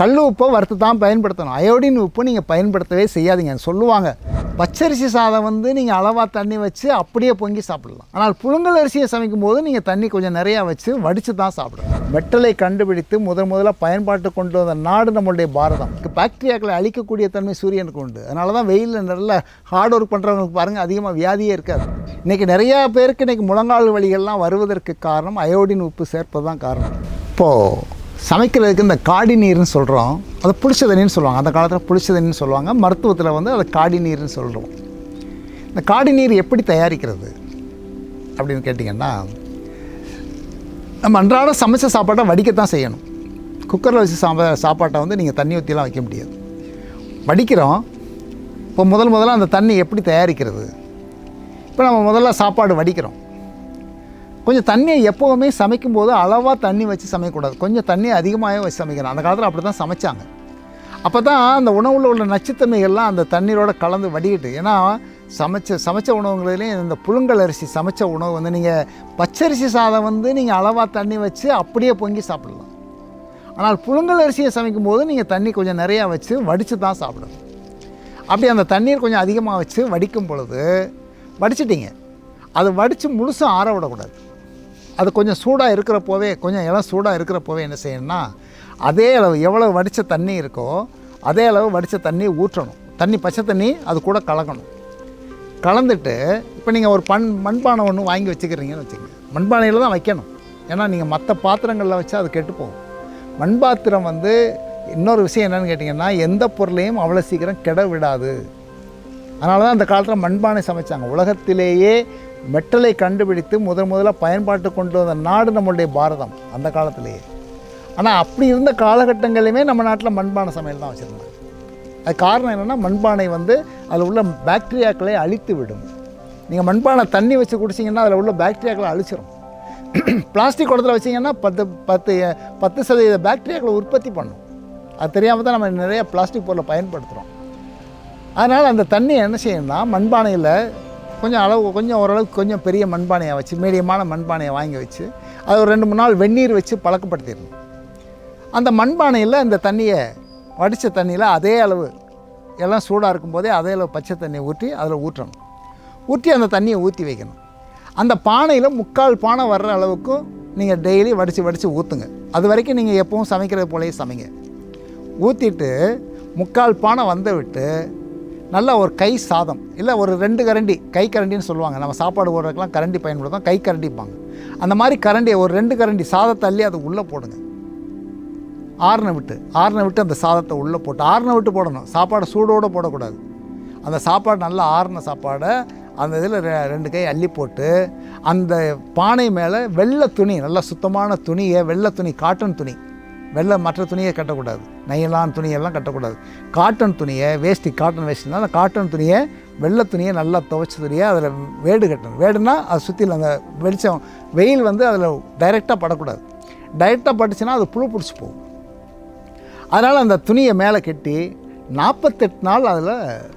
கல் உப்பை வறுத்து தான் பயன்படுத்தணும். அயோடின் உப்பு நீங்கள் பயன்படுத்தவே செய்யாதீங்க. சொல்லுவாங்க பச்சரிசி சாதம் வந்து நீங்கள் அளவாக தண்ணி வச்சு அப்படியே பொங்கி சாப்பிடலாம். ஆனால் புழுங்கல் அரிசியை சமைக்கும் போது நீங்கள் தண்ணி கொஞ்சம் நிறையா வச்சு வடித்து தான் சாப்பிடணும். வெட்டலை கண்டுபிடித்து முதன் முதல்ல பயன்பாட்டு கொண்டு வந்த நாடு நம்மளுடைய பாரதம். பாக்டீரியாக்களை அழிக்கக்கூடிய தன்மை சூரியனுக்கு உண்டு. அதனால தான் வெயிலில் நல்ல ஹார்ட் ஒர்க் பண்ணுறவங்களுக்கு பாருங்கள் அதிகமாக வியாதியே இருக்காது. இன்றைக்கி நிறையா பேருக்கு இன்றைக்கி முழங்கால் வலிகள்லாம் வருவதற்கு காரணம் அயோடின் உப்பு சேர்ப்பது தான் காரணம். இப்போது சமைக்கிறதுக்கு இந்த காடி நீர்னு சொல்கிறோம் அதை புளிச்ச தண்ணின்னு சொல்லுவாங்க. அந்த காலத்தில் புளிச்ச தண்ணின்னு சொல்லுவாங்க. மருத்துவத்தில் வந்து அதை காடி நீர்னு சொல்கிறோம் இந்த காடி நீர் எப்படி தயாரிக்கிறது அப்படின்னு கேட்டிங்கன்னா நம்ம அன்றாட சமைச்ச சாப்பாட்டை வடிக்கத்தான் செய்யணும். குக்கரில் வச்சு சாப்பா சாப்பாட்டை வந்து நீங்கள் தண்ணி ஊற்றிலாம் வைக்க முடியாது. வடிக்கிறோம். இப்போ முதல் முதல்ல அந்த தண்ணி எப்படி தயாரிக்கிறது? இப்போ நம்ம முதல்ல சாப்பாடு வடிக்கிறோம். கொஞ்சம் தண்ணியை எப்போவுமே சமைக்கும்போது அளவாக தண்ணி வச்சு சமைக்கக்கூடாது கொஞ்சம் தண்ணி அதிகமாகவே வச்சு சமைக்கணும். அந்த காலத்தில் அப்படி தான் சமைச்சாங்க. அப்போ தான் அந்த உணவில் உள்ள நச்சுத்தன்மைகள்லாம் அந்த தண்ணீரோடு கலந்து வடிகிட்டு ஏன்னா சமைச்ச சமைச்ச உணவுகளிலையும் இந்த புழுங்கல் அரிசி சமைச்ச உணவு வந்து நீங்கள் பச்சரிசி சாதம் வந்து நீங்கள் அளவாக தண்ணி வச்சு அப்படியே பொங்கி சாப்பிடலாம். ஆனால் புழுங்கல் அரிசியை சமைக்கும் போது நீங்கள் தண்ணி கொஞ்சம் நிறையா வச்சு வடித்து தான் சாப்பிடணும். அப்படி அந்த தண்ணீர் கொஞ்சம் அதிகமாக வச்சு வடிக்கும் பொழுது வடிச்சிட்டிங்க. அது வடித்து முழுசும் ஆற விடக்கூடாது. அது கொஞ்சம் சூடாக இருக்கிறப்போவே கொஞ்சம் இளம் சூடாக இருக்கிறப்போவே என்ன செய்யணும்னா அதே அளவு எவ்வளோ வடித்த தண்ணி இருக்கோ அதே அளவு வடித்த தண்ணி ஊற்றணும். தண்ணி பச்சை தண்ணி அது கூட கலக்கணும். கலந்துட்டு இப்போ நீங்கள் ஒரு பண் மண்பானை ஒன்று வாங்கி வச்சுக்கிறீங்கன்னு வச்சுக்கோங்க. மண்பானையில் தான் வைக்கணும். ஏன்னா நீங்கள் மற்ற பாத்திரங்களில் வச்சா அது கெட்டு போகும். மண்பாத்திரம் வந்து இன்னொரு விஷயம் என்னென்னு கேட்டிங்கன்னா எந்த பொருளையும் அவ்வளோ சீக்கிரம் கெட விடாது. அதனால தான் அந்த காலத்தில் மண்பானை சமைச்சாங்க. உலகத்திலேயே மெட்டலை கண்டுபிடித்து முதன் முதலாக பயன்பாட்டு கொண்டு வந்த நாடு நம்மளுடைய பாரதம் அந்த காலத்திலேயே. ஆனால் அப்படி இருந்த காலகட்டங்களிலுமே நம்ம நாட்டில் மண்பானை சமையல் தான் வச்சுருந்தாங்க. அது காரணம் என்னென்னா மண்பானை வந்து அதில் உள்ள பாக்டீரியாக்களை அழித்து விடும் நீங்கள் மண்பானை தண்ணி வச்சு குடிச்சிங்கன்னா அதில் உள்ள பாக்டீரியாக்களை அழிச்சிடும் பிளாஸ்டிக் குடத்தில் வச்சிங்கன்னா பத்து பத்து பத்து சதவீத பாக்டீரியாக்களை உற்பத்தி பண்ணும். அது தெரியாமல் தான் நம்ம நிறைய பிளாஸ்டிக் பொருளை பயன்படுத்துகிறோம் அதனால் அந்த தண்ணியை என்ன செய்யணும்னா மண்பானையில் கொஞ்சம் அளவு கொஞ்சம் ஓரளவுக்கு கொஞ்சம் பெரிய மண்பானையை வச்சு மீடியமான மண்பானையை வாங்கி வச்சு அது ஒரு ரெண்டு மூணு நாள் வெந்நீர் வச்சு பழக்கப்படுத்திடணும். அந்த மண்பானையில் இந்த தண்ணியை வடித்த தண்ணியில் அதே அளவு எல்லாம் சூடாக இருக்கும்போதே அதே அளவு பச்சை தண்ணியை ஊற்றி அதில் ஊற்றணும். ஊற்றி அந்த தண்ணியை ஊற்றி வைக்கணும். அந்த பானையில் முக்கால் பானை வர்ற அளவுக்கும் நீங்கள் டெய்லி வடித்து வடித்து ஊற்றுங்க அது வரைக்கும் நீங்கள் எப்பவும் சமைக்கிறது போலயே சமைங்க. ஊற்றிட்டு முக்கால் பானை வந்த விட்டு நல்லா ஒரு கை சாதம் இல்லை ஒரு ரெண்டு கரண்டி கை கரண்டின்னு சொல்லுவாங்க. நம்ம சாப்பாடு போடுறதுக்கெலாம் கரண்டி பயன்படுத்தும் கை கரண்டிப்பாங்க. அந்த மாதிரி கரண்டியை ஒரு ரெண்டு கரண்டி சாதத்தை அள்ளி அது உள்ளே போடுங்க. ஆறுன விட்டு ஆறுன விட்டு அந்த சாதத்தை உள்ளே போட்டு ஆறுன விட்டு போடணும். சாப்பாடு சூடோடு போடக்கூடாது. அந்த சாப்பாடு நல்லா ஆறுன சாப்பாடை அந்த இதில் ரெ- ரெண்டு கை அள்ளி போட்டு அந்த பானை மேலே வெள்ளை துணி நல்லா சுத்தமான துணியை வெள்ளை துணி காட்டன் துணி வெள்ளை மற்ற துணியை கட்டக்கூடாது. நைலான் துணியெல்லாம் கட்டக்கூடாது. காட்டன் துணியை வேஷ்டி காட்டன் வேஷ்டினா அந்த காட்டன் துணியை வெள்ளை துணியை நல்லா துவைச்ச துணியை அதில் வேடு கட்டணும். வேடுனா அது சுற்றியில் அந்த வெளிச்சம் வெயில் வந்து அதில் டைரெக்டாக படக்கூடாது. டைரெக்டாக பட்டுச்சுன்னா அது புழு பிடிச்சி போகும். அதனால் அந்த துணியை மேலே கட்டி நாற்பத்தெட்டு நாள் அதில்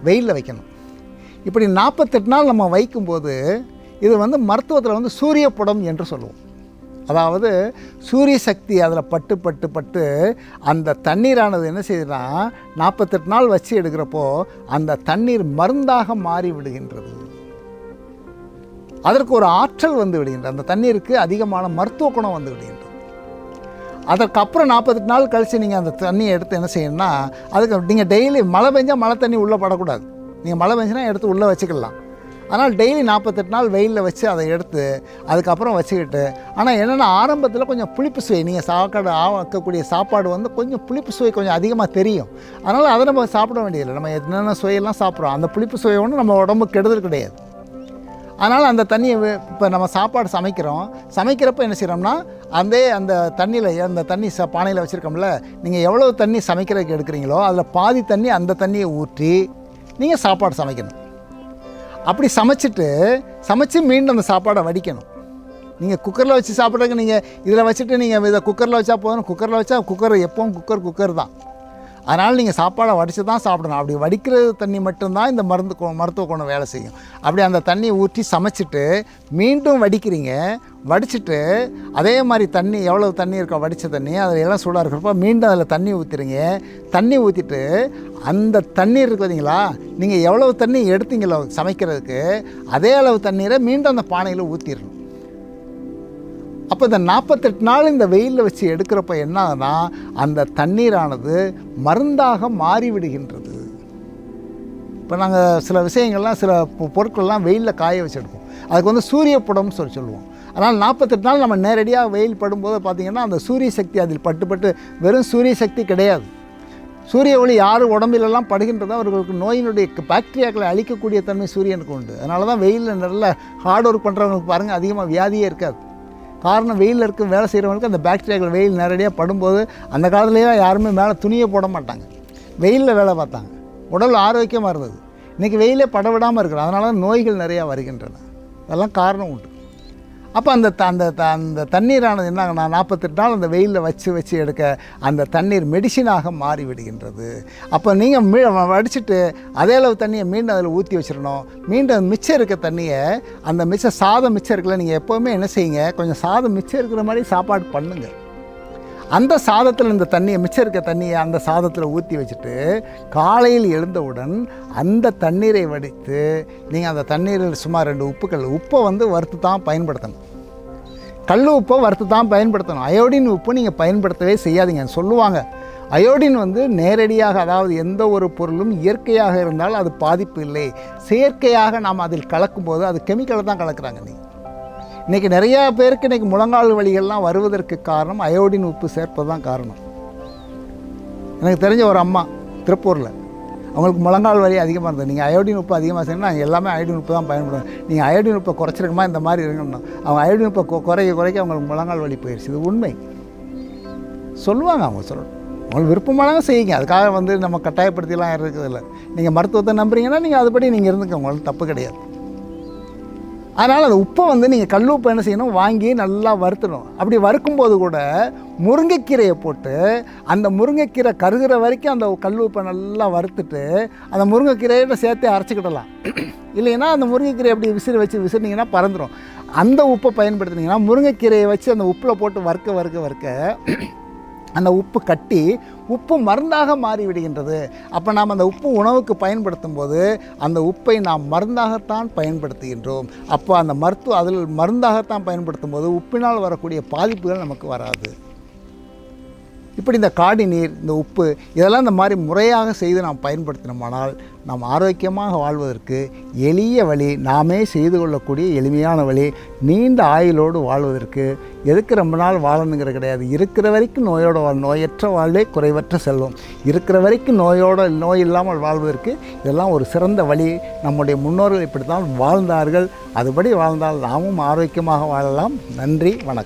வெயிலில் வைக்கணும். இப்படி நாற்பத்தெட்டு நாள் நம்ம வைக்கும்போது இது வந்து மருத்துவத்தில் வந்து சூரிய புடம் என்று சொல்லுவோம். அதாவது சூரிய சக்தி அதில் பட்டு பட்டு பட்டு அந்த தண்ணீரானது என்ன செய்யுதுன்னா நாற்பத்தெட்டு நாள் வச்சு எடுக்கிறப்போ அந்த தண்ணீர் மருந்தாக மாறி விடுகின்றது. அதற்கு ஒரு ஆற்றல் வந்து விடுகின்றது. அந்த தண்ணீருக்கு அதிகமான மருத்துவ குணம் வந்து விடுகின்றது. அதற்கப்புறம் நாற்பத்தெட்டு நாள் கழித்து நீங்கள் அந்த தண்ணியை எடுத்து என்ன செய்யணும்னா அதுக்கு நீங்கள் டெய்லி மழை பெஞ்சால் மழை தண்ணி உள்ளே படக்கூடாது. நீங்கள் மழை பெஞ்சுனா எடுத்து உள்ளே வச்சுக்கலாம். அதனால் டெய்லி நாற்பத்தெட்டு நாள் வெயிலில் வச்சு அதை எடுத்து அதுக்கப்புறம் வச்சுக்கிட்டு ஆனால் என்னென்னா ஆரம்பத்தில் கொஞ்சம் புளிப்பு சுவை நீங்கள் சாப்பாடு ஆக்கக்கூடிய சாப்பாடு வந்து கொஞ்சம் புளிப்பு சுவை கொஞ்சம் அதிகமாக தெரியும். அதனால் அதை நம்ம சாப்பிட வேண்டியதில்லை. நம்ம என்னென்ன சுவையெல்லாம் சாப்பிட்றோம் அந்த புளிப்பு சுவை ஒன்றும் நம்ம உடம்புக்கு கெடுதல் கிடையாது. அதனால் அந்த தண்ணியை இப்போ நம்ம சாப்பாடு சமைக்கிறோம். சமைக்கிறப்ப என்ன செய்கிறோம்னா அதே அந்த தண்ணியில் அந்த தண்ணி ச பானையில் வச்சுருக்கோம்ல நீங்கள் எவ்வளோ தண்ணி சமைக்கிறதுக்கு எடுக்கிறீங்களோ அதில் பாதி தண்ணி அந்த தண்ணியை ஊற்றி நீங்கள் சாப்பாடு சமைக்கணும். அப்படி சமைச்சிட்டு சமைச்சு மீண்டும் அந்த சாப்பாடை வடிக்கணும். நீங்கள் குக்கரில் வச்சு சாப்பிட்றதுக்கு நீங்கள் இதில் வச்சுட்டு நீங்கள் இதை குக்கரில் வச்சா போதும் குக்கரில் வச்சா குக்கர் எப்பவும் குக்கர் குக்கர் தான். அதனால் நீங்கள் சாப்பாடை வடித்து தான் சாப்பிடணும். அப்படி வடிக்கிற தண்ணி மட்டும்தான் இந்த மருந்து மருத்துவ குணம் வேலை செய்யும். அப்படி அந்த தண்ணியை ஊற்றி சமைச்சிட்டு மீண்டும் வடிக்கிறீங்க. வடிச்சிட்டு அதே மாதிரி தண்ணி எவ்வளோ தண்ணி இருக்கோ வடித்த தண்ணி அதில் எல்லாம் சூடாக இருக்கிறப்ப மீண்டும் அதில் தண்ணி ஊற்றுறீங்க தண்ணி ஊற்றிட்டு அந்த தண்ணீர் இருக்கு பார்த்தீங்களா நீங்கள் எவ்வளவு தண்ணி எடுத்தீங்களோ சமைக்கிறதுக்கு அதே அளவு தண்ணீரை மீண்டும் அந்த பானையில் ஊற்றிடணும் அப்போ இந்த நாற்பத்தெட்டு நாள் இந்த வெயிலில் வச்சு எடுக்கிறப்ப என்ன அந்த தண்ணீரானது மருந்தாக மாறிவிடுகின்றது. இப்போ நாங்கள் சில விஷயங்கள்லாம் சில பொருட்கள்லாம் வெயிலில் காய வச்சு எடுப்போம். அதுக்கு வந்து சூரிய புடம்னு சொல்லி சொல்லுவோம். அதனால் நாற்பத்தெட்டு நாள் நம்ம நேரடியாக வெயில் படும்போது பார்த்திங்கன்னா அந்த சூரிய சக்தி அதில் பட்டு பட்டு வெறும் சூரிய சக்தி கிடையாது. சூரிய ஒளி யார் உடம்பிலெல்லாம் படுகின்றதோ அவர்களுக்கு நோயினுடைய பாக்டீரியாக்களை அழிக்கக்கூடிய தன்மை சூரியனுக்கு உண்டு. அதனால தான் வெயிலில் நல்ல ஹார்ட் ஒர்க் பண்ணுறவங்களுக்கு பாருங்கள் அதிகமாக வியாதியே இருக்காது. காரணம் வெயிலில் இருக்க வேலை செய்கிறவங்களுக்கு அந்த பாக்டீரியாக்கள் வெயில் நேரடியாக படும்போது அந்த காலத்துலேயே யாருமே மேலே துணியை போட மாட்டாங்க. வெயிலில் வேலை பார்த்தாங்க. உடல் ஆரோக்கியமாக இருந்தது. இன்றைக்கி வெயிலே பட விடாமல் இருக்கிறோம் அதனால தான் நோய்கள் நிறையா வருகின்றன. அதெல்லாம் காரணம் உண்டு. அப்போ அந்த த- அந்த த- அந்த தண்ணீரானது என்ன நான் நாற்பத்தெட்டு நாள் அந்த வெயிலில் வச்சு வச்சு எடுக்க அந்த தண்ணீர் மெடிசினாக மாறி விடுகின்றது அப்போ நீங்கள் மீ வடிச்சிட்டு அதே அளவு தண்ணியை மீண்டும் அதில் ஊற்றி வச்சிடணும் மீண்டும் மிச்சம் இருக்க தண்ணியை அந்த மிச்சம் சாதம் மிச்சம் இருக்கல நீங்கள் எப்போவுமே என்ன செய்யுங்க கொஞ்சம் சாதம் மிச்சம் இருக்கிற மாதிரி சாப்பாடு பண்ணுங்கள் அந்த சாதத்தில் இந்த தண்ணியை மிச்சம் இருக்க தண்ணியை அந்த சாதத்தில் ஊற்றி வச்சுட்டு காலையில் எழுந்தவுடன் அந்த தண்ணீரை வடித்து நீங்கள் அந்த தண்ணீரில் சுமார் ரெண்டு உப்புக்கள் உப்பை வந்து வறுத்து தான் பயன்படுத்தணும். கல் உப்பை வறுத்து தான் பயன்படுத்தணும். அயோடின் உப்பு நீங்கள் பயன்படுத்தவே செய்யாதீங்க. சொல்லுவாங்க. அயோடின் வந்து நேரடியாக அதாவது எந்த ஒரு பொருளும் இயற்கையாக இருந்தால் அது பாதிப்பு இல்லை. செயற்கையாக நாம் அதில் கலக்கும்போது அது கெமிக்கலை தான் கலக்கிறாங்க நீங்கள் இன்றைக்கி நிறையா பேருக்கு இன்றைக்கி முழங்கால் வலிகள்லாம் வருவதற்கு காரணம் அயோடின் உப்பு சேர்ப்பது தான் காரணம். எனக்கு தெரிஞ்ச ஒரு அம்மா திருப்பூரில். அவங்களுக்கு முழங்கால் வலி அதிகமாக இருந்தது. நீங்கள் அயோடின் உப்பு அதிகமாக செய்யணும் நாங்கள் எல்லாமே அயோடின் உப்பு தான் பயன்படுவோம் நீங்கள் அயோடின் உப்பை குறைச்சிருக்குமா இந்த மாதிரி இருக்கணும் அவங்க அயோடின் உப்பை குறைய குறைக்க அவங்களுக்கு முழங்கால் வலி போயிடுச்சு இது உண்மை. சொல்லுவாங்க அவங்க சொல்லணும் உங்களுக்கு விருப்பமானவங்க செய்யுங்க. அதுக்காக வந்து நம்ம கட்டாயப்படுத்திலாம் இருக்கிறதில்ல. நீங்கள் மருத்துவத்தை நம்புறீங்கன்னா நீங்கள் அதுபடி நீங்கள் இருந்துக்க உங்களுக்கு தப்பு கிடையாது. அதனால் அந்த உப்பை வந்து நீங்கள் கல் உப்பை என்ன செய்யணும்? வாங்கி நல்லா வறுத்தணும் அப்படி வறுக்கும்போது கூட முருங்கைக்கீரையை போட்டு அந்த முருங்கைக்கீரை கருகிற வரைக்கும் அந்த கல் உப்பை நல்லா வறுத்துட்டு அந்த முருங்கைக்கீரையோட சேர்த்து அரைச்சிக்கிடலாம். இல்லைன்னா அந்த முருங்கைக்கீரை அப்படி விசிறி வச்சு விசிறினீங்கன்னா பறந்துடும் அந்த உப்பை பயன்படுத்துனீங்கன்னா முருங்கைக்கீரையை வச்சு அந்த உப்பில் போட்டு வறுக்க வறுக்க வறுக்க அந்த உப்பு கட்டி உப்பு மருந்தாக மாறிவிடுகின்றது. அப்போ நாம் அந்த உப்பு உணவுக்கு பயன்படுத்தும் போது அந்த உப்பை நாம் மருந்தாகத்தான் பயன்படுத்துகின்றோம். அப்போ அந்த மருத்துவ அதில் மருந்தாகத்தான் பயன்படுத்தும் போது உப்பினால் வரக்கூடிய பாதிப்புகள் நமக்கு வராது. இப்படி இந்த காடி நீர் இந்த உப்பு இதெல்லாம் இந்த மாதிரி முறையாக செய்து நாம் பயன்படுத்தினோமானால் நாம் ஆரோக்கியமாக வாழ்வதற்கு எளிய வழி நாமே செய்து கொள்ளக்கூடிய எளிமையான வழி நீண்ட ஆயுளோடு வாழ்வதற்கு. எதுக்கு ரொம்ப நாள் வாழணுங்கிற கிடையாது. இருக்கிற வரைக்கும் நோயோடு வாழ் நோயற்ற வாழ்வே குறைவற்ற செல்வம். இருக்கிற வரைக்கும் நோயோட நோய் இல்லாமல் வாழ்வதற்கு இதெல்லாம் ஒரு சிறந்த வழி. நம்முடைய முன்னோர்கள் இப்படித்தான் வாழ்ந்தார்கள். அதுபடி வாழ்ந்தால் நாமும் ஆரோக்கியமாக வாழலாம். நன்றி வணக்கம்.